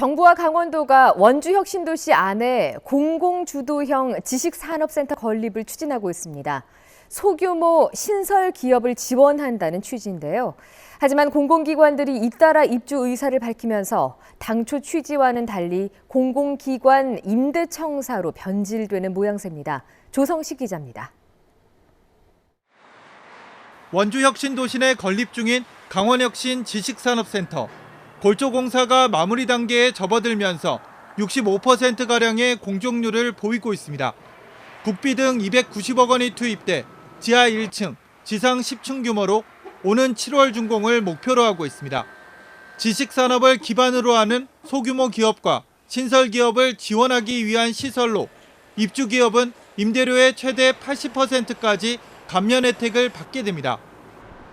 정부와 강원도가 원주 혁신도시 안에 공공주도형 지식산업센터 건립을 추진하고 있습니다. 소규모 신설 기업을 지원한다는 취지인데요. 하지만 공공기관들이 잇따라 입주 의사를 밝히면서 당초 취지와는 달리 공공기관 임대청사로 변질되는 모양새입니다. 조성식 기자입니다. 원주혁신도시 내 건립 중인 강원혁신 지식산업센터. 골조 공사가 마무리 단계에 접어들면서 65%가량의 공정률을 보이고 있습니다. 국비 등 290억 원이 투입돼 지하 1층, 지상 10층 규모로 오는 7월 준공을 목표로 하고 있습니다. 지식산업을 기반으로 하는 소규모 기업과 신설 기업을 지원하기 위한 시설로 입주 기업은 임대료의 최대 80%까지 감면 혜택을 받게 됩니다.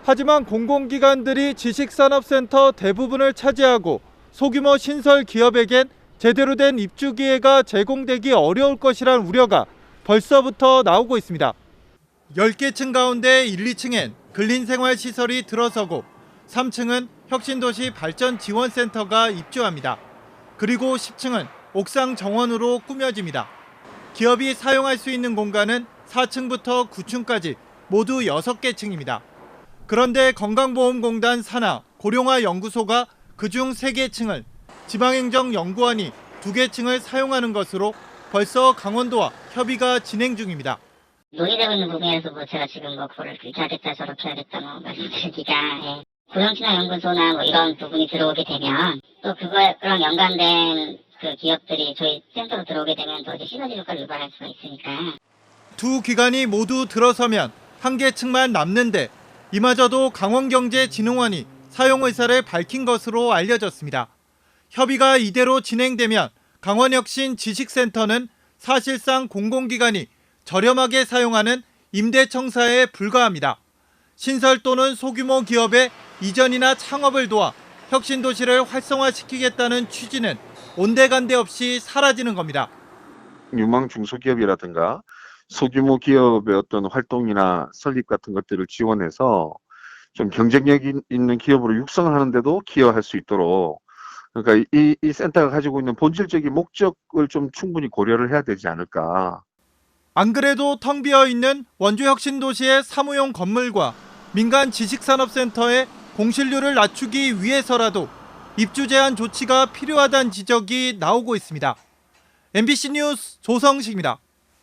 하지만 공공기관들이 지식산업센터 대부분을 차지하고 소규모 신설 기업에겐 제대로 된 입주 기회가 제공되기 어려울 것이란 우려가 벌써부터 나오고 있습니다. 10개 층 가운데 1, 2층엔 근린생활시설이 들어서고 3층은 혁신도시 발전지원센터가 입주합니다. 그리고 10층은 옥상 정원으로 꾸며집니다. 기업이 사용할 수 있는 공간은 4층부터 9층까지 모두 6개 층입니다. 그런데 건강보험공단 산하 고령화 연구소가 그중 3개 층을 지방행정연구원이 2개 층을 사용하는 것으로 벌써 강원도와 협의가 진행 중입니다. 논의되고 있는 부분에서 뭐 제가 지금 뭐 그거를 이렇게 하겠다 저렇게 하겠다 뭐 말씀드리기가 예. 고령친화 연구소나 뭐 이런 부분이 들어오게 되면 또 그거랑 연관된 그 기업들이 저희 센터로 들어오게 되면 또 이제 시너지 효과를 유발할 수가 있으니까 두 기관이 모두 들어서면 한 개 층만 남는데 이마저도 강원경제진흥원이 사용 의사를 밝힌 것으로 알려졌습니다. 협의가 이대로 진행되면 강원혁신 지식센터는 사실상 공공기관이 저렴하게 사용하는 임대청사에 불과합니다. 신설 또는 소규모 기업의 이전이나 창업을 도와 혁신도시를 활성화시키겠다는 취지는 온데간데 없이 사라지는 겁니다. 유망 중소기업이라든가 소규모 기업의 어떤 활동이나 설립 같은 것들을 지원해서 좀 경쟁력 이- 있는 기업으로 육성하는데도 기여할 수 있도록 그러니까 이, 이 센터가 가지고 있는 본질적인 목적을 좀 충분히 고려를 해야 되지 않을까. 안 그래도 텅 비어 있는 원주 혁신도시의 사무용 건물과 민간 지식산업센터의 공실률을 낮추기 위해서라도 입주 제한 조치가 필요하다는 지적이 나오고 있습니다. MBC 뉴스 조성식입니다.